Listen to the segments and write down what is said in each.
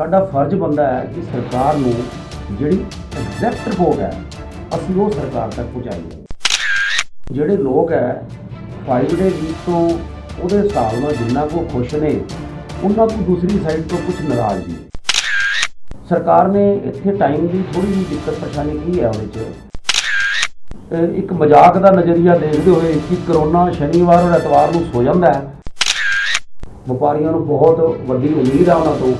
ਸਾਡਾ ਫਰਜ਼ ਬੰਦਾ ਹੈ ਕਿ ਸਰਕਾਰ ਨੂੰ ਜਿਹੜੀ ਐਗਜ਼ੈਕਟ ਰਿਪੋਰਟ ਹੈ, ਅਸੀਂ ਉਹ ਸਰਕਾਰ ਤੱਕ ਪਹੁੰਚਾਈਏ। ਜਿਹੜੇ ਲੋਕ ਹੈ ਫਾਈਵ ਡੇ ਵੀਕ ਤੋਂ ਉਹਦੇ ਹਿਸਾਬ ਨਾਲ ਜਿੰਨਾ ਕੋ ਖੁਸ਼ ਨੇ, ਉਹਨਾਂ ਤੋਂ ਦੂਸਰੀ ਸਾਈਡ ਤੋਂ ਕੁਝ ਨਾਰਾਜ਼ ਵੀ। ਸਰਕਾਰ ਨੇ ਇੱਥੇ ਟਾਈਮ ਦੀ ਥੋੜੀ ਜਿਹੀ ਦਿੱਕਤ ਪਰੇਸ਼ਾਨੀ ਕੀ ਹੈ ਉਹਦੇ 'ਚ? ਇੱਕ ਮਜ਼ਾਕ ਦਾ ਨਜ਼ਰੀਆ ਦੇਖਦੇ ਹੋਏ ਕਿ ਕਰੋਨਾ ਸ਼ਨੀਵਾਰ ਔਰ ਐਤਵਾਰ ਨੂੰ ਸੋ ਜਾਂਦਾ ਹੈ। ਵਪਾਰੀਆਂ ਨੂੰ ਬਹੁਤ ਵੱਡੀ ਉਮੀਦ ਹੈ ਉਹਨਾਂ ਤੋਂ।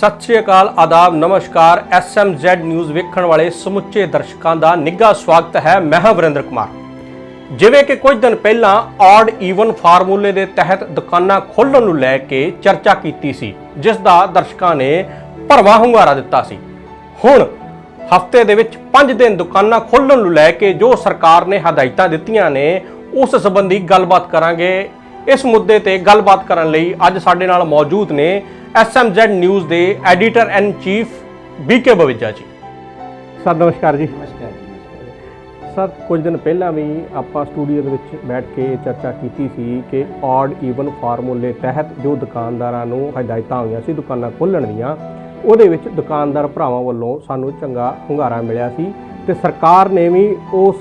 ਸਤਿ ਸ਼੍ਰੀ ਅਕਾਲ, ਆਦਾਬ, ਨਮਸਕਾਰ ਐਸਐਮਜ਼ੈਡ ਨਿਊਜ਼ ਵੇਖਣ ਵਾਲੇ ਸਮੁੱਚੇ ਦਰਸ਼ਕਾਂ ਦਾ ਨਿੱਘਾ ਸਵਾਗਤ ਹੈ। ਮੈਂ ਹਾਂ ਵਰਿੰਦਰ ਕੁਮਾਰ। ਜਿਵੇਂ ਕਿ ਕੁਝ ਦਿਨ ਪਹਿਲਾਂ ਆਡ ਈਵਨ ਫਾਰਮੂਲੇ ਦੇ ਤਹਿਤ ਦੁਕਾਨਾਂ ਖੋਲ੍ਹਣ ਨੂੰ ਲੈ ਕੇ ਚਰਚਾ ਕੀਤੀ ਸੀ, ਜਿਸ ਦਾ ਦਰਸ਼ਕਾਂ ਨੇ ਭਰਵਾਂ ਹੁੰਗਾਰਾ ਦਿੱਤਾ ਸੀ। ਹੁਣ, ਹਫ਼ਤੇ ਦੇ ਵਿੱਚ 5 ਦਿਨ ਦੁਕਾਨਾਂ ਖੋਲ੍ਹਣ ਨੂੰ ਲੈ ਕੇ ਜੋ ਸਰਕਾਰ ਨੇ ਹਦਾਇਤਾਂ ਦਿੱਤੀਆਂ ਨੇ, ਉਸ ਸੰਬੰਧੀ ਗੱਲਬਾਤ ਕਰਾਂਗੇ ਇਸ ਮੁੱਦੇ ਤੇ ਗੱਲਬਾਤ ਕਰਨ ਲਈ ਅੱਜ ਸਾਡੇ ਨਾਲ ਮੌਜੂਦ ਨੇ ਐਸਐਮਜ਼ੈਡ ਨਿਊਜ਼ ਦੇ editor and chief BK Bavija ji. Sir ਨਮਸਕਾਰ ਜੀ। ਨਮਸਕਾਰ ਸਰ ਕੁਝ ਦਿਨ ਪਹਿਲਾਂ ਵੀ ਆਪਾਂ ਸਟੂਡੀਓ ਦੇ ਵਿੱਚ ਬੈਠ ਕੇ ਚਰਚਾ ਕੀਤੀ ਸੀ ਕਿ ਆਡ ਈਵਨ ਫਾਰਮੂਲੇ ਤਹਿਤ ਜੋ ਦੁਕਾਨਦਾਰਾਂ ਨੂੰ ਹਦਾਇਤਾਂ ਹੋਈਆਂ ਸੀ ਦੁਕਾਨਾਂ ਖੋਲ੍ਹਣ ਦੀਆਂ ਉਹਦੇ ਵਿੱਚ ਦੁਕਾਨਦਾਰ ਭਰਾਵਾਂ ਵੱਲੋਂ ਸਾਨੂੰ ਚੰਗਾ ਹੁੰਗਾਰਾ ਮਿਲਿਆ ਸੀ ਤੇ ਸਰਕਾਰ ਨੇ ਵੀ ਉਸ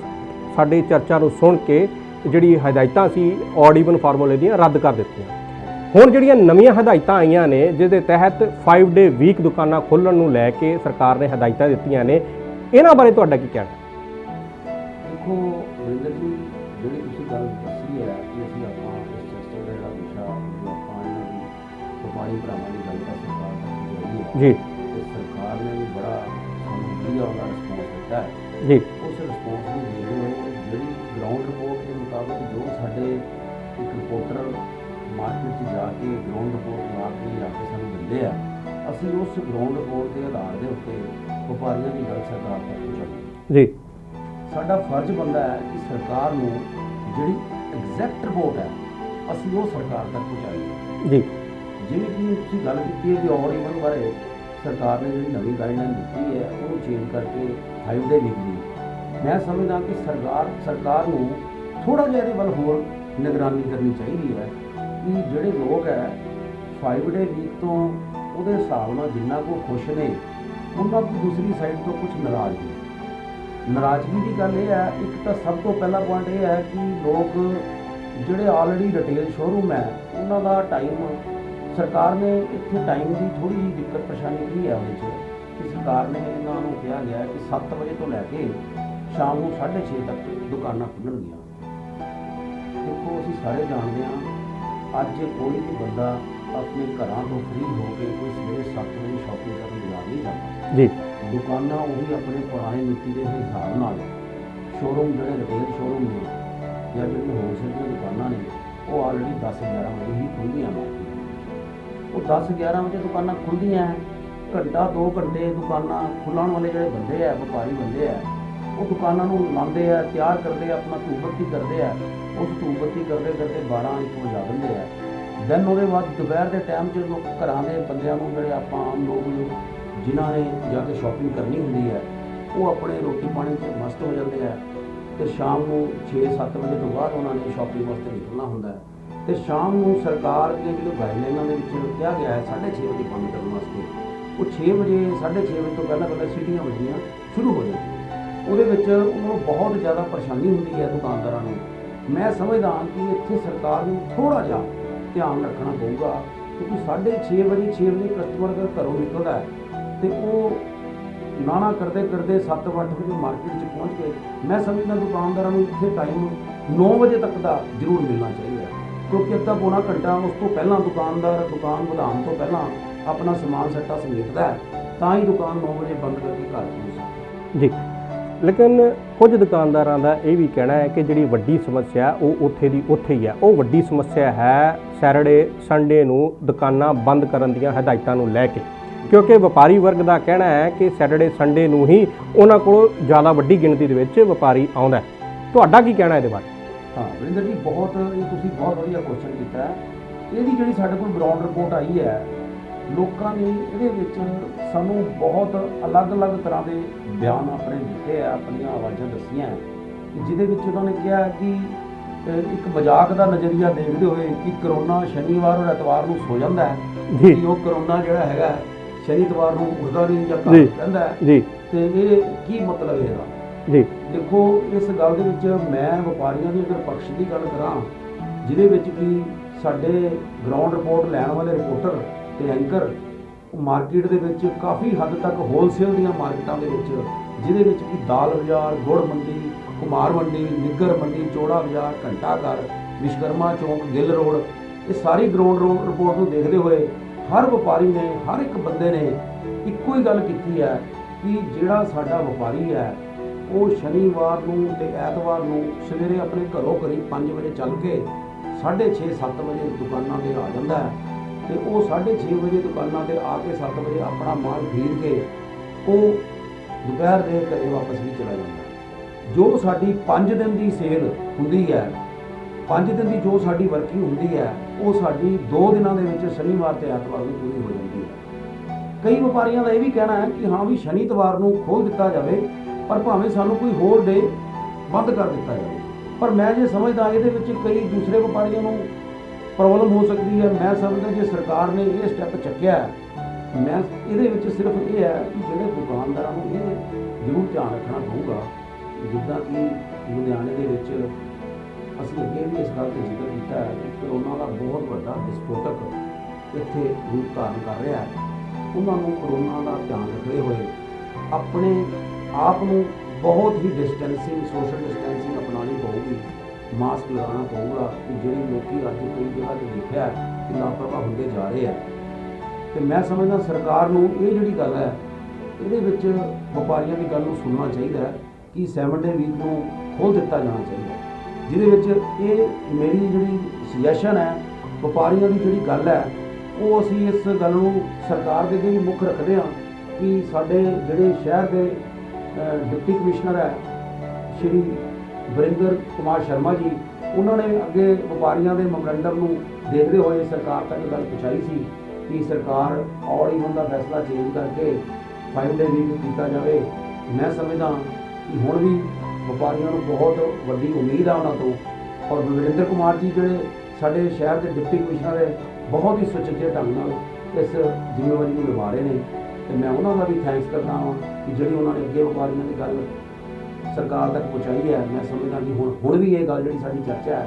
ਸਾਡੀ ਚਰਚਾ ਨੂੰ ਸੁਣ ਕੇ ਜਿਹੜੀ ਹਦਾਇਤਾਂ ਸੀ ਆਡ ਈਵਨ ਫਾਰਮੂਲੇ ਦੀਆਂ ਰੱਦ ਕਰ ਦਿੱਤੀਆਂ। ਹੁਣ ਜਿਹੜੀਆਂ ਨਵੀਆਂ ਹਦਾਇਤਾਂ ਆਈਆਂ ਨੇ ਜਿਸ ਦੇ ਤਹਿਤ 5 ਡੇ ਵੀਕ ਦੁਕਾਨਾਂ ਖੋਲ੍ਹਣ ਨੂੰ ਲੈ ਕੇ ਸਰਕਾਰ ਨੇ ਹਦਾਇਤਾਂ ਦਿੱਤੀਆਂ ਨੇ ਇਹਨਾਂ ਬਾਰੇ ਤੁਹਾਡਾ ਕੀ ਕਹਿਣਾ? ਦੇਖੋ ਜੀ ਜਿਹੜੀ ਤੁਸੀਂ ਗੱਲ ਦੱਸੀ ਹੈ ਕਿ ਅਸੀਂ ਆਪਾਂ ਇਸ ਚਰਚਾ ਦਾ ਜਿਹੜਾ ਵਿਸ਼ਾ ਜੋ ਆਪਾਂ ਇਹਨਾਂ ਦੀ ਵਪਾਰੀ ਭਰਾਵਾਂ ਦੀ ਗੱਲ ਕਰ ਸਰਕਾਰ ਜੀ। ਤੇ ਨੇ ਵੀ ਬੜਾ ਵਧੀਆ ਉਹਦਾ ਰਿਸਪੌਂਸ ਦਿੱਤਾ ਹੈ। ਜੀ। ਉਸ ਰਿਸਪੌਂਸ ਨੂੰ ਹੋਏ ਜਿਹੜੀ ਗਰਾਊਂਡ ਰਿਪੋਰਟ ਦੇ ਮੁਤਾਬਕ ਜੋ ਸਾਡੇ ਇੱਕ ਰਿਪੋਰਟਰ ਮਾਰਕੀਟ 'ਚ ਜਾ ਕੇ ਗਰਾਊਂਡ ਰਿਪੋਰਟ ਲਾ ਕੇ ਆ ਕੇ ਸਾਨੂੰ ਦਿੰਦੇ ਆ ਅਸੀਂ ਉਸ ਗਰਾਊਂਡ ਰਿਪੋਰਟ ਦੇ ਆਧਾਰ ਦੇ ਉੱਤੇ ਵਪਾਰੀਆਂ ਦੀ ਗੱਲ ਸਰਕਾਰ ਤੱਕ ਪਹੁੰਚਾਉਂਦੇ ਜੀ। ਸਾਡਾ ਫਰਜ਼ ਬੰਦਾ ਹੈ ਕਿ ਸਰਕਾਰ ਨੂੰ ਜਿਹੜੀ ਐਗਜ਼ੈਕਟ ਰਿਪੋਰਟ ਹੈ ਅਸੀਂ ਉਹ ਸਰਕਾਰ ਤੱਕ ਪਹੁੰਚਾਈਏ। ਜੀ। ਜਿਵੇਂ ਕਿ ਤੁਸੀਂ ਗੱਲ ਕੀਤੀ ਹੈ ਕਿ ਆਡ ਇਵਨ ਬਾਰੇ ਸਰਕਾਰ ਨੇ ਜਿਹੜੀ ਨਵੀਂ ਗਾਈਡਲਾਈਨ ਦਿੱਤੀ ਹੈ ਉਹਨੂੰ ਚੇਂਜ ਕਰਕੇ 5 ਡੇ ਵੀਕ ਮੈਂ ਸਮਝਦਾ ਕਿ ਸਰਕਾਰ ਸਰਕਾਰ ਨੂੰ ਥੋੜਾ ਜਿਹਾ ਇਹਦੇ ਵੱਲ ਹੋਰ ਨਿਗਰਾਨੀ ਕਰਨੀ ਚਾਹੀਦੀ ਹੈ ਕਿ ਜਿਹੜੇ ਲੋਕ ਹੈ 5 ਡੇ ਵੀਕ ਤੋਂ ਉਹਦੇ ਹਿਸਾਬ ਨਾਲ ਜਿੰਨਾ ਕੋ ਖੁਸ਼ ਨੇ, ਉਹਨਾਂ ਤੋਂ ਦੂਸਰੀ ਸਾਈਡ ਤੋਂ ਕੁਝ ਨਾਰਾਜ਼ ਨੇ ਨਾਰਾਜ਼ਗੀ ਦੀ ਗੱਲ ਇਹ ਹੈ, ਇੱਕ ਤਾਂ ਸਭ ਤੋਂ ਪਹਿਲਾ ਪੁਆਇੰਟ ਇਹ ਹੈ ਕਿ ਲੋਕ ਜਿਹੜੇ ਆਲਰੇਡੀ ਰਿਟੇਲ ਸ਼ੋਰੂਮ ਹੈ, ਉਹਨਾਂ ਦਾ ਟਾਈਮ ਸਰਕਾਰ ਨੇ ਇੱਥੇ ਟਾਈਮ ਦੀ ਥੋੜੀ ਜਿਹੀ ਦਿੱਕਤ ਪਰੇਸ਼ਾਨੀ ਕੀ ਹੈ ਉਹਦੇ 'ਚ? ਕਿ ਸਰਕਾਰ ਨੇ ਇਹਨਾਂ ਨੂੰ ਕਿਹਾ ਗਿਆ ਕਿ 7 ਵਜੇ ਤੋਂ ਲੈ ਕੇ ਸ਼ਾਮ ਨੂੰ 6:30 ਤੱਕ ਦੁਕਾਨਾਂ ਖੁੱਲਣਗੀਆਂ। ਦੇਖੋ ਅਸੀਂ ਸਾਰੇ ਜਾਣਦੇ ਹਾਂ ਅੱਜ ਕੋਈ ਵੀ ਬੰਦਾ ਆਪਣੇ ਘਰਾਂ ਤੋਂ ਫ੍ਰੀ ਹੋ ਕੇ ਕੋਈ ਸਵੇਰੇ 7 ਵਜੇ ਸ਼ਾਪਿੰਗ ਕਰਨ ਜਾ ਨਹੀਂ ਜਾਂਦਾ। ਜੀ। ਦੁਕਾਨਾਂ ਉਹੀ ਆਪਣੇ ਪੁਰਾਣੇ ਨੀਤੀ ਦੇ ਹਿਸਾਬ ਨਾਲ ਸ਼ੋਰੂਮ ਜਿਹੜੇ ਰਿਟੇਲ ਸ਼ੋਰੂਮ ਨੇ ਜਾਂ ਜਿਹੜੀਆਂ ਹੋਲਸੇਲ ਦੀਆਂ ਦੁਕਾਨਾਂ ਨੇ ਉਹ ਆਲਰੇਡੀ 10 11 ਵਜੇ ਹੀ ਖੁੱਲ੍ਹਦੀਆਂ ਮਾਰਕੀਟ ਉਹ 10 11 ਵਜੇ ਦੁਕਾਨਾਂ ਖੁੱਲ੍ਹਦੀਆਂ ਹੈ। ਘੰਟਾ 2 ਘੰਟੇ ਦੁਕਾਨਾਂ ਖੁੱਲ੍ਹਣ ਵਾਲੇ ਜਿਹੜੇ ਬੰਦੇ ਆ ਵਪਾਰੀ ਬੰਦੇ ਆ ਉਹ ਦੁਕਾਨਾਂ ਨੂੰ ਲਾਉਂਦੇ ਆ, ਤਿਆਰ ਕਰਦੇ ਆ, ਆਪਣਾ ਧੂਪ ਕਰਦੇ ਆ, ਉਸ ਧੂਪ ਕਰਦੇ ਕਰਦੇ 12 ਇੱਕ ਵਜਾ ਦਿੰਦੇ ਆ। ਦੈਨ ਉਹਦੇ ਬਾਅਦ ਦੁਪਹਿਰ ਦੇ ਟਾਈਮ 'ਚ ਲੋਕ ਘਰਾਂ ਦੇ ਬੰਦਿਆਂ ਨੂੰ ਜਿਹੜੇ ਆਪਾਂ ਆਮ ਲੋਕ ਨੂੰ ਜਿਨ੍ਹਾਂ ਨੇ ਜਾ ਕੇ ਸ਼ਾਪਿੰਗ ਕਰਨੀ ਹੁੰਦੀ ਹੈ ਉਹ ਆਪਣੇ ਰੋਟੀ ਪਾਣੀ 'ਤੇ ਮਸਤ ਹੋ ਜਾਂਦੇ ਆ। ਤੇ ਸ਼ਾਮ ਨੂੰ 6-7 ਵਜੇ ਤੋਂ ਬਾਅਦ ਉਹਨਾਂ ਨੇ ਸ਼ਾਪਿੰਗ ਵਾਸਤੇ ਨਿਕਲਣਾ ਹੁੰਦਾ ਹੈ। ਤੇ ਸ਼ਾਮ ਨੂੰ ਸਰਕਾਰ ਦੀਆਂ ਜਿਹੜੀਆਂ ਗਾਈਡਲਾਈਨਾਂ ਦੇ ਵਿੱਚ ਕਿਹਾ ਗਿਆ ਹੈ 6:30 ਵਜੇ ਬੰਦ ਕਰਨ ਵਾਸਤੇ। ਉਹ 6 ਵਜੇ 6:30 ਵਜੇ ਤੋਂ ਪਹਿਲਾਂ ਪਹਿਲਾਂ ਸਿਟੀਆਂ ਵੱਜਣੀਆਂ ਸ਼ੁਰੂ ਹੋ ਜਾਂਦੀਆਂ। ਉਹਦੇ ਵਿੱਚ ਉਹਨਾਂ ਨੂੰ ਬਹੁਤ ਜ਼ਿਆਦਾ ਪਰੇਸ਼ਾਨੀ ਹੁੰਦੀ ਹੈ ਦੁਕਾਨਦਾਰਾਂ ਨੂੰ। ਮੈਂ ਸਮਝਦਾ ਹਾਂ ਕਿ ਇੱਥੇ ਸਰਕਾਰ ਨੂੰ ਥੋੜਾ ਜਿਹਾ ਧਿਆਨ ਰੱਖਣਾ ਪਊਗਾ ਕਿਉਂਕਿ 6:30 ਵਜੇ 6 ਵਜੇ ਕਸਟਮਰ ਅਗਰ ਘਰੋਂ ਨਿਕਲਦਾ ਹੈ ਤੇ ਉਹ ਨਾਣਾ ਕਰਦੇ ਕਰਦੇ 7-8 ਵਜੇ ਮਾਰਕੀਟ 'ਚ ਪਹੁੰਚ ਕੇ ਮੈਂ ਸਮਝਦਾ ਦੁਕਾਨਦਾਰਾਂ ਨੂੰ ਇੱਥੇ ਟਾਈਮ 9 ਵਜੇ ਤੱਕ ਦਾ ਜ਼ਰੂਰ ਮਿਲਣਾ ਚਾਹੀਦਾ ਹੈ। ਕਿਉਂਕਿ ਅੱਧਾ ਪੌਣਾ ਘੰਟਾ ਉਸ ਤੋਂ ਪਹਿਲਾਂ ਦੁਕਾਨਦਾਰ, ਦੁਕਾਨ ਵਧਾਉਣ ਤੋਂ ਪਹਿਲਾਂ ਆਪਣਾ ਸਮਾਨ, ਸੱਟਾ ਸਮੇਟਦਾ ਹੈ, ਤਾਂ ਹੀ ਦੁਕਾਨ 9 ਵਜੇ ਬੰਦ ਕਰਕੇ ਘਰ ਪਹੁੰਚ ਸਕਦਾ ਜੀ। ਲੇਕਿਨ ਕੁਝ ਦੁਕਾਨਦਾਰਾਂ ਦਾ ਇਹ ਵੀ ਕਹਿਣਾ ਹੈ ਕਿ ਜਿਹੜੀ ਵੱਡੀ ਸਮੱਸਿਆ ਉਹ ਉੱਥੇ ਦੀ ਉੱਥੇ ਹੀ ਹੈ। ਉਹ ਵੱਡੀ ਸਮੱਸਿਆ ਹੈ ਸੈਟਰਡੇ ਸੰਡੇ ਨੂੰ ਦੁਕਾਨਾਂ ਬੰਦ ਕਰਨ ਦੀਆਂ ਹਦਾਇਤਾਂ ਨੂੰ ਲੈ ਕੇ। ਕਿਉਂਕਿ ਵਪਾਰੀ ਵਰਗ ਦਾ ਕਹਿਣਾ ਹੈ ਕਿ ਸੈਟਰਡੇ ਸੰਡੇ ਨੂੰ ਹੀ ਉਹਨਾਂ ਕੋਲ ਜ਼ਿਆਦਾ ਵੱਡੀ ਗਿਣਤੀ ਦੇ ਵਿੱਚ ਵਪਾਰੀ ਆਉਂਦਾ ਤੁਹਾਡਾ ਕੀ ਕਹਿਣਾ ਇਹਦੇ ਬਾਰੇ? ਹਾਂ ਵਰਿੰਦਰ ਜੀ, ਬਹੁਤ ਇਹ ਤੁਸੀਂ ਬਹੁਤ ਵਧੀਆ ਕੁਐਸਚਨ ਕੀਤਾ ਹੈ। ਇਹਦੀ ਜਿਹੜੀ ਸਾਡੇ ਕੋਲ ਗਰਾਊਂਡ ਰਿਪੋਰਟ ਆਈ ਹੈ, ਲੋਕਾਂ ਨੇ ਇਹਦੇ ਵਿੱਚ ਸਾਨੂੰ ਬਹੁਤ ਅਲੱਗ-ਅਲੱਗ ਤਰ੍ਹਾਂ ਦੇ ਬਿਆਨ ਆਪਣੇ ਦਿੱਤੇ ਆ ਆਪਣੀਆਂ ਆਵਾਜ਼ਾਂ ਦੱਸੀਆਂ ਕਿ ਜਿਹਦੇ ਵਿੱਚ ਉਹਨਾਂ ਨੇ ਕਿਹਾ ਕਿ ਇੱਕ ਮਜ਼ਾਕ ਦਾ ਨਜ਼ਰੀਆ ਦੇਖਦੇ ਹੋਏ ਕਿ ਕਰੋਨਾ ਸ਼ਨੀਵਾਰ ਔਰ ਐਤਵਾਰ ਨੂੰ ਸੋ ਜਾਂਦਾ ਹੈ ਜੀ। ਉਹ ਕਰੋਨਾ ਜਿਹੜਾ ਹੈਗਾ ਸ਼ਨੀ ਇਤਵਾਰ ਨੂੰ ਉੱਠਦਾ ਨਹੀਂ ਜਾਂ। ਘਰ ਰਹਿੰਦਾ ਹੈ। ਜੀ। ਤੇ ਇਹ ਕੀ ਮਤਲਬ ਇਹਦਾ? ਜੀ। ਦੇਖੋ ਇਸ ਗੱਲ ਦੇ ਵਿੱਚ ਮੈਂ ਵਪਾਰੀਆਂ ਦੀ ਅਗਰ ਪਕਸ਼ ਦੀ ਗੱਲ ਕਰਾਂ ਜਿਹਦੇ ਵਿੱਚ ਕਿ ਸਾਡੇ ਗਰਾਊਂਡ ਰਿਪੋਰਟ ਲੈਣ ਵਾਲੇ ਰਿਪੋਰਟਰ ਤੇ ਐਂਕਰ ਮਾਰਕੀਟ ਦੇ ਵਿੱਚ ਕਾਫੀ ਹੱਦ ਤੱਕ ਹੋਲਸੇਲ ਦੀਆਂ ਮਾਰਕੀਟਾਂ ਦੇ ਵਿੱਚ, ਜਿਹਦੇ ਵਿੱਚ ਕਿ ਦਾਲ ਬਾਜ਼ਾਰ, ਗੁੜ ਮੰਡੀ, ਕੁਮਾਰ ਮੰਡੀ ਨਿੱਗਰ ਮੰਡੀ, ਚੋੜਾ ਬਾਜ਼ਾਰ, ਘੰਟਾ ਘਰ ਵਿਸ਼ਕਰਮਾ ਚੌਂਕ, ਗਿੱਲ ਰੋਡ, ਇਹ ਸਾਰੀ ਗਰਾਊਂਡ ਰੋਡ ਰਿਪੋਰਟ ਨੂੰ ਦੇਖਦੇ ਹੋਏ ਹਰ ਵਪਾਰੀ ਨੇ, ਹਰ ਇੱਕ ਬੰਦੇ ਨੇ ਇੱਕੋ ਹੀ ਗੱਲ ਕੀਤੀ ਹੈ ਕਿ ਜਿਹੜਾ ਸਾਡਾ ਵਪਾਰੀ ਹੈ, ਉਹ ਸ਼ਨੀਵਾਰ ਨੂੰ ਤੇ ਐਤਵਾਰ ਨੂੰ ਸਵੇਰੇ ਆਪਣੇ ਘਰੋਂ ਕਰੀਬ 5 ਵਜੇ ਚੱਲ ਕੇ 6:30 7 ਵਜੇ ਦੁਕਾਨਾਂ ਤੇ ਆ ਜਾਂਦਾ ਹੈ। ਤੇ ਉਹ 6:30 ਵਜੇ ਦੁਕਾਨਾਂ ਤੇ ਆ ਕੇ 7 ਵਜੇ ਆਪਣਾ ਮਾਲ ਖਰੀਦ ਕੇ ਉਹ ਦੁਪਹਿਰ ਦੇ ਘਰੇ ਵਾਪਸ ਵੀ ਚਲਾ ਜਾਂਦਾ। ਜੋ ਸਾਡੀ 5 ਦਿਨ ਦੀ ਸੇਲ ਹੁੰਦੀ ਹੈ 5 ਦਿਨ ਦੀ ਜੋ ਸਾਡੀ ਵਰਕਿੰਗ ਹੁੰਦੀ ਹੈ, ਉਹ ਸਾਡੀ 2 ਦਿਨਾਂ ਦੇ ਵਿੱਚ ਸ਼ਨੀਵਾਰ ਤੇ ਐਤਵਾਰ ਨੂੰ ਪੂਰੀ ਹੋ ਜਾਂਦੀ ਹੈ। ਕਈ ਵਪਾਰੀਆਂ ਦਾ ਇਹ ਵੀ ਕਹਿਣਾ ਹੈ ਕਿ ਹਾਂ ਵੀ ਸ਼ਨੀਤਵਾਰ ਨੂੰ ਖੋਲ ਦਿੱਤਾ ਜਾਵੇ, ਪਰ ਭਾਵੇਂ ਸਾਨੂੰ ਕੋਈ ਹੋਰ ਡੇ ਬੰਦ ਕਰ ਦਿੱਤਾ ਜਾਵੇ। ਪਰ ਮੈਂ ਜੇ ਸਮਝਦਾ ਇਹਦੇ ਵਿੱਚ ਕਈ ਦੂਸਰੇ ਵਪਾਰੀਆਂ ਨੂੰ ਪ੍ਰੋਬਲਮ ਹੋ ਸਕਦੀ ਹੈ। ਮੈਂ ਸਮਝਦਾ ਜੇ ਸਰਕਾਰ ਨੇ ਇਹ ਸਟੈਪ ਚੱਕਿਆ ਮੈਂ ਇਹਦੇ ਵਿੱਚ ਸਿਰਫ ਇਹ ਹੈ ਕਿ ਜਿਹੜੇ ਦੁਕਾਨਦਾਰਾਂ ਨੂੰ ਇਹ ਜ਼ਰੂਰ ਧਿਆਨ ਰੱਖਣਾ ਪਊਗਾ ਜਿੱਦਾਂ ਕਿ ਲੁਧਿਆਣੇ ਦੇ ਵਿੱਚ ਅਸੀਂ ਅੱਗੇ ਵੀ ਇਸ ਗੱਲ ਤੇ ਜ਼ਿਕਰ ਕੀਤਾ ਹੈ ਕਿ ਕਰੋਨਾ ਦਾ ਬਹੁਤ ਵੱਡਾ ਵਿਸਫੋਟਕ ਇੱਥੇ ਰੂਪ ਧਾਰਨ ਕਰ ਰਿਹਾ ਹੈ। ਉਹਨਾਂ ਨੂੰ ਕਰੋਨਾ ਦਾ ਧਿਆਨ ਰੱਖਦੇ ਹੋਏ ਆਪਣੇ ਆਪ ਨੂੰ ਬਹੁਤ ਹੀ ਡਿਸਟੈਂਸਿੰਗ ਸੋਸ਼ਲ ਡਿਸਟੈਂਸਿੰਗ ਅਪਣਾਉਣੀ ਪਊਗੀ। ਮਾਸਕ ਲਗਾਉਣਾ ਪਊਗਾ ਕਿ ਜਿਹੜੇ ਲੋਕੀ ਅੱਜ ਕਈ ਜਗ੍ਹਾ ਤੇ ਦੇਖਿਆ ਕਿ ਲਾਪਰਵਾਹ ਹੁੰਦੇ ਜਾ ਰਹੇ ਆ। ਤੇ ਮੈਂ ਸਮਝਦਾ ਸਰਕਾਰ ਨੂੰ ਇਹ ਜਿਹੜੀ ਗੱਲ ਹੈ, ਇਹਦੇ ਵਿੱਚ ਵਪਾਰੀਆਂ ਦੀ ਗੱਲ ਨੂੰ ਸੁਣਨਾ ਚਾਹੀਦਾ ਹੈ ਕਿ 7 ਡੇ ਵੀਕ ਨੂੰ ਖੋਲ ਦਿੱਤਾ ਜਾਣਾ ਚਾਹੀਦਾ ਜਿਹਦੇ ਵਿੱਚ ਇਹ ਮੇਰੀ ਜਿਹੜੀ ਸੁਜੈਸ਼ਨ ਹੈ, ਵਪਾਰੀਆਂ ਦੀ ਜਿਹੜੀ ਗੱਲ ਹੈ, ਉਹ ਅਸੀਂ ਇਸ ਗੱਲ ਨੂੰ ਸਰਕਾਰ ਦੇ ਅੱਗੇ ਵੀ ਮੁੱਖ ਰੱਖਦੇ ਹਾਂ ਕਿ ਸਾਡੇ ਜਿਹੜੇ ਸ਼ਹਿਰ ਦੇ ਡਿਪਟੀ ਕਮਿਸ਼ਨਰ ਹੈ, ਸ਼੍ਰੀ ਵਰਿੰਦਰ ਕੁਮਾਰ ਸ਼ਰਮਾ ਜੀ, ਉਹਨਾਂ ਨੇ ਅੱਗੇ ਵਪਾਰੀਆਂ ਦੇ ਮੈਮੋਰੰਡਮ ਨੂੰ ਦੇਖਦੇ ਹੋਏ ਸਰਕਾਰ ਤੱਕ ਗੱਲ ਪਹੁੰਚਾਈ ਸੀ ਕਿ ਸਰਕਾਰ ਔਰ ਇਵਨ ਦਾ ਫੈਸਲਾ ਚੇਂਜ ਕਰਕੇ 5 ਡੇ ਵੀਕ ਕੀਤਾ ਜਾਵੇ। ਮੈਂ ਸਮਝਦਾ ਕਿ ਹੁਣ ਵੀ ਵਪਾਰੀਆਂ ਨੂੰ ਬਹੁਤ ਵੱਡੀ ਉਮੀਦ ਆ ਉਹਨਾਂ ਤੋਂ ਔਰ ਵਰਿੰਦਰ ਕੁਮਾਰ ਜੀ ਜਿਹੜੇ ਸਾਡੇ ਸ਼ਹਿਰ ਦੇ ਡਿਪਟੀ ਕਮਿਸ਼ਨਰ ਹੈ ਬਹੁਤ ਹੀ ਸੁਚੱਜੇ ਢੰਗ ਨਾਲ ਇਸ ਜ਼ਿੰਮੇਵਾਰੀ ਨੂੰ ਨਿਭਾ ਰਹੇ ਨੇ। ਤੇ ਮੈਂ ਉਹਨਾਂ ਦਾ ਵੀ ਥੈਂਕਸ ਕਰਦਾ ਹਾਂ ਕਿ ਜਿਹੜੀ ਉਹਨਾਂ ਨੇ ਅੱਗੇ ਵਪਾਰੀਆਂ ਦੀ ਗੱਲ ਸਰਕਾਰ ਤੱਕ ਪਹੁੰਚਾਈ ਹੈ। ਮੈਂ ਸਮਝਦਾ ਕਿ ਹੁਣ ਹੁਣ ਵੀ ਇਹ ਗੱਲ ਜਿਹੜੀ ਸਾਡੀ ਚਰਚਾ ਹੈ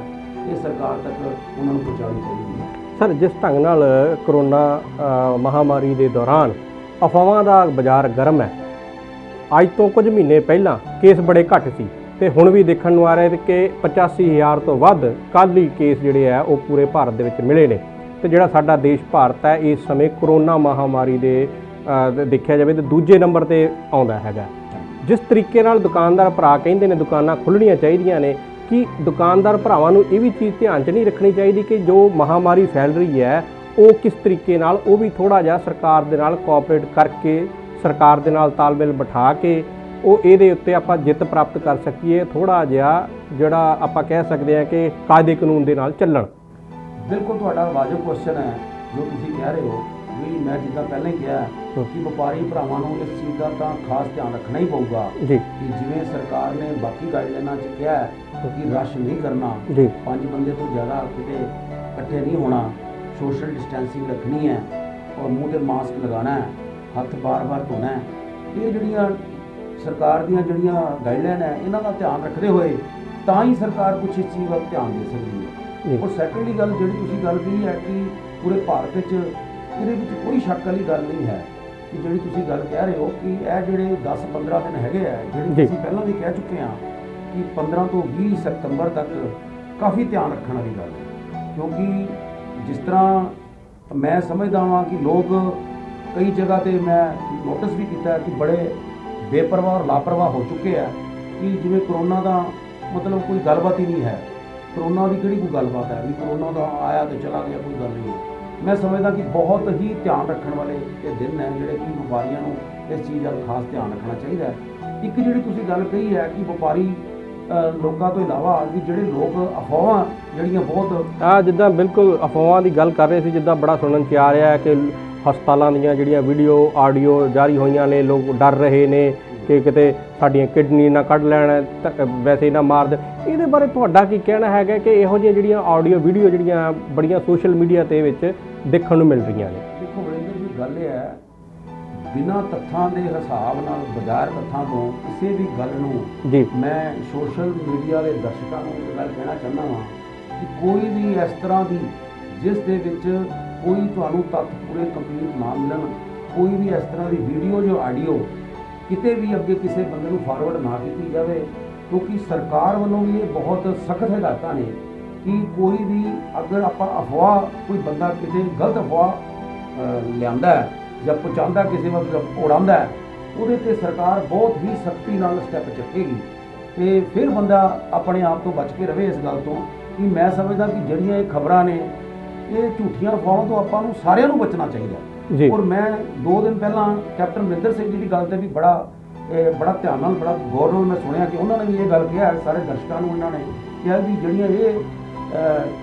ਇਹ ਸਰਕਾਰ ਤੱਕ ਉਹਨਾਂ ਨੂੰ ਪਹੁੰਚਾਉਣੀ ਚਾਹੀਦੀ ਹੈ। ਸਰ ਜਿਸ ਢੰਗ ਨਾਲ ਕਰੋਨਾ ਅ, ਮਹਾਮਾਰੀ ਦੇ ਦੌਰਾਨ ਅਫਵਾਹਾਂ ਦਾ ਬਾਜ਼ਾਰ ਗਰਮ ਹੈ ਅੱਜ ਤੋਂ ਕੁਝ ਮਹੀਨੇ ਪਹਿਲਾਂ ਕੇਸ ਬੜੇ ਘੱਟ ਸੀ ਤੇ ਹੁਣ ਵੀ ਦੇਖਣ ਨੂੰ ਆ ਰਿਹਾ ਹੈ ਕਿ 85000 ਤੋਂ ਵੱਧ ਕੱਲ੍ਹ ਹੀ ਕੇਸ ਜਿਹੜੇ ਆ ਉਹ ਪੂਰੇ ਭਾਰਤ ਦੇ ਵਿੱਚ ਮਿਲੇ ਨੇ। ਤੇ ਜਿਹੜਾ ਸਾਡਾ ਦੇਸ਼ ਭਾਰਤ ਹੈ ਇਸ ਸਮੇਂ ਕਰੋਨਾ ਮਹਾਮਾਰੀ ਦੇ ਦੇਖਿਆ ਜਾਵੇ ਤੇ ਦੂਜੇ ਨੰਬਰ ਤੇ ਆਉਂਦਾ ਹੈਗਾ। ਜਿਸ ਤਰੀਕੇ ਨਾਲ ਦੁਕਾਨਦਾਰ ਭਰਾ ਕਹਿੰਦੇ ਨੇ ਦੁਕਾਨਾਂ ਖੁੱਲਣੀਆਂ ਚਾਹੀਦੀਆਂ ਨੇ, ਕਿ ਦੁਕਾਨਦਾਰ ਭਰਾਵਾਂ ਨੂੰ ਇਹ ਵੀ ਚੀਜ਼ ਧਿਆਨ 'ਚ ਨਹੀਂ ਰੱਖਣੀ ਚਾਹੀਦੀ ਕਿ ਜੋ ਮਹਾਮਾਰੀ ਫੈਲ ਰਹੀ ਹੈ, ਉਹ ਕਿਸ ਤਰੀਕੇ ਨਾਲ, ਉਹ ਵੀ ਥੋੜਾ ਜਿਹਾ ਸਰਕਾਰ ਦੇ ਨਾਲ ਕੋਆਪਰੇਟ ਕਰਕੇ, ਸਰਕਾਰ ਦੇ ਨਾਲ ਤਾਲਮੇਲ ਬਿਠਾ ਕੇ, ਉਹ ਇਹਦੇ ਉੱਤੇ ਆਪਾਂ ਜਿੱਤ ਪ੍ਰਾਪਤ ਕਰ ਸਕੀਏ ਥੋੜਾ ਜਿਹਾ ਜਿਹੜਾ ਆਪਾਂ ਕਹਿ ਸਕਦੇ ਹਾਂ ਕਿ ਕਾਇਦੇ ਕਾਨੂੰਨ ਦੇ ਨਾਲ ਚੱਲਣ। ਬਿਲਕੁਲ ਤੁਹਾਡਾ ਵਾਜਬ ਕੁਐਸਚਨ ਹੈ, ਜੋ ਤੁਸੀਂ ਕਹਿ ਰਹੇ ਹੋ। ਵੀ ਮੈਂ ਜਿੱਦਾਂ ਪਹਿਲਾਂ ਹੀ ਕਿਹਾ। ਕਿ ਵਪਾਰੀ ਭਰਾਵਾਂ ਨੂੰ ਇਸ ਚੀਜ਼ ਦਾ ਤਾਂ ਖਾਸ ਧਿਆਨ ਰੱਖਣਾ ਹੀ ਪਊਗਾ ਜੀ। ਕਿ ਜਿਵੇਂ ਸਰਕਾਰ ਨੇ ਬਾਕੀ ਗਾਈਡਲਾਈਨਾਂ 'ਚ ਕਿਹਾ ਕਿ ਰਸ਼ ਨਹੀਂ ਕਰਨਾ ਜੀ। ਪੰਜ ਬੰਦੇ ਤੋਂ ਜ਼ਿਆਦਾ ਕਿਤੇ ਇਕੱਠੇ ਨਹੀਂ ਹੋਣਾ ਸੋਸ਼ਲ ਡਿਸਟੈਂਸਿੰਗ ਰੱਖਣੀ ਹੈ ਔਰ ਮੂੰਹ ਤੇ ਮਾਸਕ ਲਗਾਉਣਾ ਹੈ ਹੱਥ ਬਾਰ-ਬਾਰ ਧੋਣਾ ਹੈ ਇਹ ਜਿਹੜੀਆਂ ਸਰਕਾਰ ਦੀਆਂ ਜਿਹੜੀਆਂ ਗਾਈਡਲਾਈਨ ਹੈ ਇਹਨਾਂ ਦਾ ਧਿਆਨ ਰੱਖਦੇ ਹੋਏ ਤਾਂ ਹੀ ਸਰਕਾਰ ਕੁਝ ਇਸ ਚੀਜ਼ ਵੱਲ ਧਿਆਨ ਦੇ ਸਕਦੀ ਹੈ। ਔਰ ਸੈਕੰਡਲੀ ਗੱਲ ਜਿਹੜੀ ਤੁਸੀਂ ਗੱਲ ਕਹੀ ਹੈ ਕਿ ਪੂਰੇ ਭਾਰਤ ਵਿੱਚ ਇਹਦੇ ਵਿੱਚ ਕੋਈ ਸ਼ੱਕ ਵਾਲੀ ਗੱਲ ਨਹੀਂ ਹੈ ਕਿ ਜਿਹੜੀ ਤੁਸੀਂ ਗੱਲ ਕਹਿ ਰਹੇ ਹੋ ਕਿ ਇਹ ਜਿਹੜੇ 10-15 ਦਿਨ ਹੈਗੇ ਆ। ਜਿਹੜੇ ਅਸੀਂ ਪਹਿਲਾਂ ਵੀ ਕਹਿ ਚੁੱਕੇ ਹਾਂ ਕਿ 15 ਤੋਂ 20 ਸਤੰਬਰ ਤੱਕ ਕਾਫੀ ਧਿਆਨ ਰੱਖਣ ਵਾਲੀ ਗੱਲ ਹੈ ਕਿਉਂਕਿ ਜਿਸ ਤਰ੍ਹਾਂ ਮੈਂ ਸਮਝਦਾ ਹਾਂ ਕਿ ਲੋਕ ਕਈ ਜਗ੍ਹਾ ਤੇ ਮੈਂ ਨੋਟਿਸ ਵੀ ਕੀਤਾ ਕਿ ਬੜੇ ਬੇਪਰਵਾਹ ਔਰ ਲਾਪਰਵਾਹ ਹੋ ਚੁੱਕੇ ਆ ਕਿ ਜਿਵੇਂ ਕਰੋਨਾ ਦਾ ਮਤਲਬ ਕੋਈ ਗੱਲਬਾਤ ਹੀ ਨਹੀਂ ਹੈ ਕਰੋਨਾ ਦੀ ਕਿਹੜੀ ਕੋਈ ਗੱਲਬਾਤ ਹੈ ਵੀ ਕਰੋਨਾ ਦਾ ਆਇਆ ਤੇ ਚਲਾ ਗਿਆ ਕੋਈ ਗੱਲ ਨਹੀਂ ਹੈ। ਮੈਂ ਸਮਝਦਾ ਕਿ ਬਹੁਤ ਹੀ ਧਿਆਨ ਰੱਖਣ ਵਾਲੇ ਇਹ ਦਿਨ ਹੈ ਜਿਹੜੇ ਕਿ ਵਪਾਰੀਆਂ ਨੂੰ ਇਸ ਚੀਜ਼ ਦਾ ਖਾਸ ਧਿਆਨ ਰੱਖਣਾ ਚਾਹੀਦਾ ਹੈ। ਇੱਕ ਜਿਹੜੀ ਤੁਸੀਂ ਗੱਲ ਕਹੀ ਹੈ ਕਿ ਵਪਾਰੀ ਲੋਕਾਂ ਤੋਂ ਇਲਾਵਾ ਵੀ ਜਿਹੜੇ ਲੋਕ ਅਫਵਾਹਾਂ ਜਿਹੜੀਆਂ ਬਹੁਤ ਆ ਜਿੱਦਾਂ ਬਿਲਕੁਲ ਅਫਵਾਹਾਂ ਦੀ ਗੱਲ ਕਰ ਰਹੇ ਸੀ, ਜਿੱਦਾਂ ਬੜਾ ਸੁਣਨ ਚ ਆ ਰਿਹਾ ਹੈ ਕਿ ਹਸਪਤਾਲਾਂ ਦੀਆਂ ਜਿਹੜੀਆਂ ਵੀਡੀਓ, ਆਡੀਓ ਜਾਰੀ ਹੋਈਆਂ ਨੇ, ਲੋਕ ਡਰ ਰਹੇ ਨੇ ਕਿ ਕਿਤੇ ਸਾਡੀਆਂ ਕਿਡਨੀ ਨਾ ਕੱਢ ਲੈਣ ਵੈਸੇ ਨਾ ਮਾਰ ਦੇ ਇਹਦੇ ਬਾਰੇ ਤੁਹਾਡਾ ਕੀ ਕਹਿਣਾ ਹੈਗਾ ਕਿ ਇਹੋ ਜਿਹੀਆਂ ਜਿਹੜੀਆਂ ਆਡੀਓ ਵੀਡੀਓ ਜਿਹੜੀਆਂ ਬੜੀਆਂ ਸੋਸ਼ਲ ਮੀਡੀਆ ਤੇ ਵਿੱਚ ਦੇਖਣ ਨੂੰ ਮਿਲ ਰਹੀਆਂ ਨੇ? ਗੱਲ ਇਹ ਹੈ ਬਿਨਾਂ ਤੱਥਾਂ ਦੇ ਹਿਸਾਬ ਨਾਲ ਬਜ਼ਾਰ ਤੱਥਾਂ ਤੋਂ ਕਿਸੇ ਵੀ ਗੱਲ ਨੂੰ ਜੀ। ਮੈਂ ਸੋਸ਼ਲ ਮੀਡੀਆ ਦੇ ਦਰਸ਼ਕਾਂ ਨੂੰ ਇਹ ਗੱਲ ਕਹਿਣਾ ਚਾਹੁੰਦਾ ਹਾਂ ਕਿ ਕੋਈ ਵੀ ਇਸ ਤਰ੍ਹਾਂ ਦੀ ਜਿਸ ਦੇ ਵਿੱਚ ਕੋਈ ਤੁਹਾਨੂੰ ਤੱਥ ਪੂਰੇ ਕੰਪਲੀਟ ਨਾ ਮਿਲਣ ਕੋਈ ਵੀ ਇਸ ਤਰ੍ਹਾਂ ਦੀ ਵੀਡੀਓ ਜੋ ਆਡੀਓ ਕਿਤੇ ਵੀ ਅੱਗੇ ਕਿਸੇ ਬੰਦੇ ਨੂੰ ਫਾਰਵਰਡ ਨਾ ਕੀਤੀ ਜਾਵੇ ਕਿਉਂਕਿ ਸਰਕਾਰ ਵੱਲੋਂ ਵੀ ਇਹ ਬਹੁਤ ਸਖਤ ਹਦਾਇਤਾਂ ਨੇ ਕਿ ਕੋਈ ਵੀ ਅਗਰ ਆਪਾਂ ਅਫਵਾਹ ਕੋਈ ਬੰਦਾ ਕਿਤੇ ਗਲਤ ਅਫਵਾਹ ਲਿਆਂਦਾ ਹੈ ਜਾਂ ਪਹੁੰਚਾਉਂਦਾ ਕਿਸੇ ਵਕਤ ਉਡਾਉਂਦਾ ਹੈ ਉਹਦੇ ਤੇ ਸਰਕਾਰ ਬਹੁਤ ਹੀ ਸਖਤੀ ਨਾਲ ਸਟੈਪ ਚੱਕੇਗੀ। ਤੇ ਫਿਰ ਬੰਦਾ ਆਪਣੇ ਆਪ ਤੋਂ ਬਚ ਕੇ ਰਵੇ ਇਸ ਗੱਲ ਤੋਂ ਕਿ ਮੈਂ ਸਮਝਦਾ ਕਿ ਜਿਹੜੀਆਂ ਇਹ ਖਬਰਾਂ ਨੇ ਇਹ ਝੂਠੀਆਂ ਅਫਵਾਹਾਂ ਤੋਂ ਆਪਾਂ ਨੂੰ ਸਾਰਿਆਂ ਨੂੰ ਬਚਣਾ ਚਾਹੀਦਾ ਔਰ ਮੈਂ 2 ਦਿਨ ਪਹਿਲਾਂ ਕੈਪਟਨ ਅਮਰਿੰਦਰ ਸਿੰਘ ਜੀ ਦੀ ਗੱਲ ਤੇ ਵੀ ਬੜਾ ਇਹ ਬੜਾ ਧਿਆਨ ਨਾਲ ਬੜਾ ਗੌਰ ਨਾਲ ਮੈਂ ਸੁਣਿਆ ਕਿ ਉਹਨਾਂ ਨੇ ਵੀ ਇਹ ਗੱਲ ਕਿਹਾ ਸਾਰੇ ਦਰਸ਼ਕਾਂ ਨੂੰ ਉਹਨਾਂ ਨੇ ਕਿਹਾ ਵੀ ਜਿਹੜੀਆਂ ਇਹ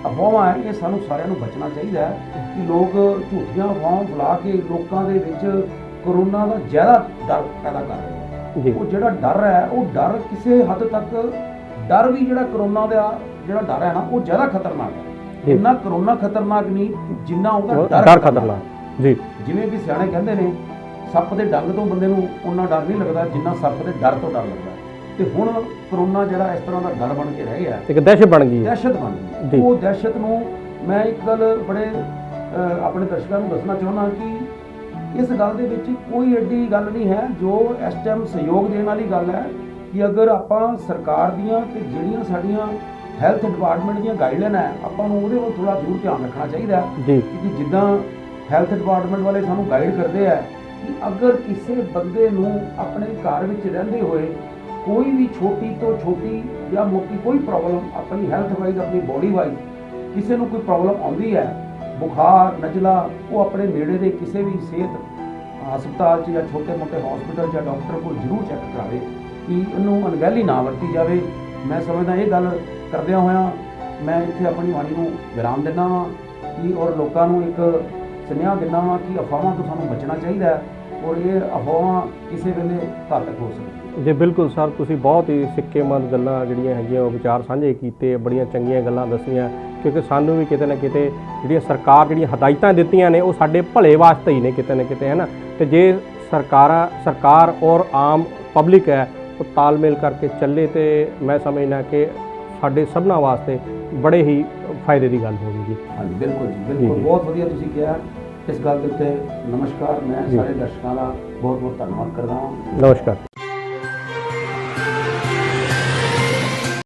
ਅਫਵਾਹਾਂ ਹੈ ਇਹ ਸਾਨੂੰ ਸਾਰਿਆਂ ਨੂੰ ਬਚਣਾ ਚਾਹੀਦਾ ਹੈ ਕਿ ਲੋਕ ਝੂਠੀਆਂ ਅਫਵਾਹਾਂ ਫੈਲਾ ਕੇ ਲੋਕਾਂ ਦੇ ਵਿੱਚ ਕਰੋਨਾ ਦਾ ਜ਼ਿਆਦਾ ਡਰ ਪੈਦਾ ਕਰ ਰਹੇ ਉਹ ਜਿਹੜਾ ਡਰ ਹੈ ਉਹ ਡਰ ਕਿਸੇ ਹੱਦ ਤੱਕ ਡਰ ਵੀ ਜਿਹੜਾ ਕਰੋਨਾ ਦਾ ਜਿਹੜਾ ਡਰ ਹੈ ਨਾ ਉਹ ਜ਼ਿਆਦਾ ਖਤਰਨਾਕ ਹੈ। ਇੰਨਾ ਕਰੋਨਾ ਖਤਰਨਾਕ ਨਹੀਂ ਜਿੰਨਾ ਉਹਦਾ ਉਹ ਡਰ ਡਰ ਖਤਰਨਾਕ ਜੀ। ਜਿਵੇਂ ਵੀ ਸਿਆਣੇ ਕਹਿੰਦੇ ਨੇ ਸੱਪ ਦੇ ਡੰਗ ਤੋਂ ਬੰਦੇ ਨੂੰ ਉਹਨਾਂ ਡਰ ਨਹੀਂ ਲੱਗਦਾ ਜਿੰਨਾ ਸੱਪ ਦੇ ਡਰ ਤੋਂ ਡਰ ਲੱਗਦਾ। ਤੇ ਹੁਣ ਕਰੋਨਾ ਜਿਹੜਾ ਇਸ ਤਰ੍ਹਾਂ ਦਾ ਡਰ ਬਣ ਕੇ ਰਹਿ ਗਿਆ ਇੱਕ ਦਹਿਸ਼ਤ ਬਣ ਗਈ ਹੈ। ਦਹਿਸ਼ਤ ਬਣ। ਗਈ ਉਹ ਦਹਿਸ਼ਤ ਨੂੰ ਮੈਂ ਇੱਕ ਗੱਲ ਬੜੇ ਆਪਣੇ ਦਰਸ਼ਕਾਂ ਨੂੰ ਦੱਸਣਾ ਚਾਹੁੰਦਾ ਕਿ ਇਸ ਗੱਲ ਦੇ ਵਿੱਚ ਕੋਈ ਐਡੀ ਗੱਲ ਨਹੀਂ ਹੈ ਜੋ ਇਸ ਟਾਈਮ ਸਹਿਯੋਗ ਦੇਣ ਵਾਲੀ ਗੱਲ ਹੈ ਕਿ ਅਗਰ ਆਪਾਂ ਸਰਕਾਰ ਦੀਆਂ ਤੇ ਜਿਹੜੀਆਂ ਸਾਡੀਆਂ ਹੈਲਥ ਡਿਪਾਰਟਮੈਂਟ ਦੀਆਂ ਗਾਈਡਲਾਈਨ ਹੈ ਆਪਾਂ ਨੂੰ ਉਹਦੇ ਵੱਲ ਥੋੜਾ ਜ਼ਰੂਰ ਧਿਆਨ ਰੱਖਣਾ ਚਾਹੀਦਾ ਹੈ ਜੀ। ਕਿ ਜਿੱਦਾਂ ਹੈਲਥ ਡਿਪਾਰਟਮੈਂਟ ਵਾਲੇ ਸਾਨੂੰ ਗਾਈਡ ਕਰਦੇ ਆ ਕਿ ਅਗਰ ਕਿਸੇ ਬੰਦੇ ਨੂੰ ਆਪਣੇ ਘਰ ਵਿੱਚ ਰਹਿੰਦੇ ਹੋਏ ਕੋਈ ਵੀ ਛੋਟੀ ਤੋਂ ਛੋਟੀ ਜਾਂ ਮੋਟੀ ਕੋਈ ਪ੍ਰੋਬਲਮ ਆਪਣੀ ਹੈਲਥ ਵਾਈਜ਼ ਆਪਣੀ ਬੋਡੀ ਵਾਈਜ਼ ਕਿਸੇ ਨੂੰ ਕੋਈ ਪ੍ਰੋਬਲਮ ਆਉਂਦੀ ਹੈ, ਬੁਖਾਰ, ਨਜ਼ਲਾ, ਉਹ ਆਪਣੇ ਨੇੜੇ ਦੇ ਕਿਸੇ ਵੀ ਸਿਹਤ ਹਸਪਤਾਲ 'ਚ ਜਾਂ ਛੋਟੇ-ਮੋਟੇ ਹਸਪੀਟਲ ਜਾਂ ਡਾਕਟਰ ਕੋਲ ਜ਼ਰੂਰ ਚੈੱਕ ਕਰਾਵੇ ਕਿ ਉਹਨੂੰ ਅਣਗਹਿਲੀ ਨਾ ਵਰਤੀ ਜਾਵੇ। ਮੈਂ ਸਮਝਦਾ ਇਹ ਗੱਲ ਕਰਦਿਆਂ ਹੋਇਆਂ ਮੈਂ ਇੱਥੇ ਆਪਣੀ ਬਾਣੀ ਨੂੰ ਵਿਰਾਮ ਦਿੰਦਾ ਹਾਂ ਕਿ ਔਰ ਲੋਕਾਂ ਨੂੰ ਇੱਕ ਸੁਨੇਹਾ ਦਿੰਦਾ ਹਾਂ ਕਿ ਅਫਵਾਹਾਂ ਤੋਂ ਸਾਨੂੰ ਬਚਣਾ ਚਾਹੀਦਾ ਹੈ ਔਰ ਇਹ ਅਫਵਾਹਾਂ ਕਿਸੇ ਵੇਲੇ ਘਾਤਕ ਹੋ ਸਕਦੀਆਂ। ਜੀ ਬਿਲਕੁਲ ਸਰ ਤੁਸੀਂ ਬਹੁਤ ਹੀ ਸਿੱਕੇਮੰਦ ਗੱਲਾਂ ਜਿਹੜੀਆਂ ਹੈਗੀਆਂ ਉਹ ਵਿਚਾਰ ਸਾਂਝੇ ਕੀਤੇ ਬੜੀਆਂ ਚੰਗੀਆਂ ਗੱਲਾਂ ਦੱਸੀਆਂ ਕਿਉਂਕਿ ਸਾਨੂੰ ਵੀ ਕਿਤੇ ਨਾ ਕਿਤੇ ਜਿਹੜੀਆਂ ਸਰਕਾਰ ਜਿਹੜੀਆਂ ਹਦਾਇਤਾਂ ਦਿੱਤੀਆਂ ਨੇ ਉਹ ਸਾਡੇ ਭਲੇ ਵਾਸਤੇ ਹੀ ਨੇ ਕਿਤੇ ਨਾ ਕਿਤੇ ਹੈ ਨਾ ਤੇ ਜੇ ਸਰਕਾਰਾਂ ਸਰਕਾਰ ਔਰ ਆਮ ਪਬਲਿਕ ਹੈ ਉਹ ਤਾਲਮੇਲ ਕਰਕੇ ਚੱਲੇ ਤੇ ਮੈਂ ਸਮਝਦਾ ਕਿ ਸਾਡੇ ਸਭਨਾਂ ਵਾਸਤੇ ਬੜੇ ਹੀ ਫਾਇਦੇ ਦੀ ਗੱਲ ਹੋਵੇਗੀ ਹਾਂਜੀ ਬਿਲਕੁਲ ਜੀ ਬਿਲਕੁਲ। ਬਹੁਤ ਵਧੀਆ ਤੁਸੀਂ ਕਿਹਾ। ਇਸ ਗੱਲ ਦੇ ਉੱਤੇ ਨਮਸਕਾਰ। ਮੈਂ। ਸਾਰੇ ਦਰਸ਼ਕਾਂ ਦਾ ਬਹੁਤ ਬਹੁਤ ਧੰਨਵਾਦ ਕਰਦਾ ਹਾਂ। ਨਮਸਕਾਰ।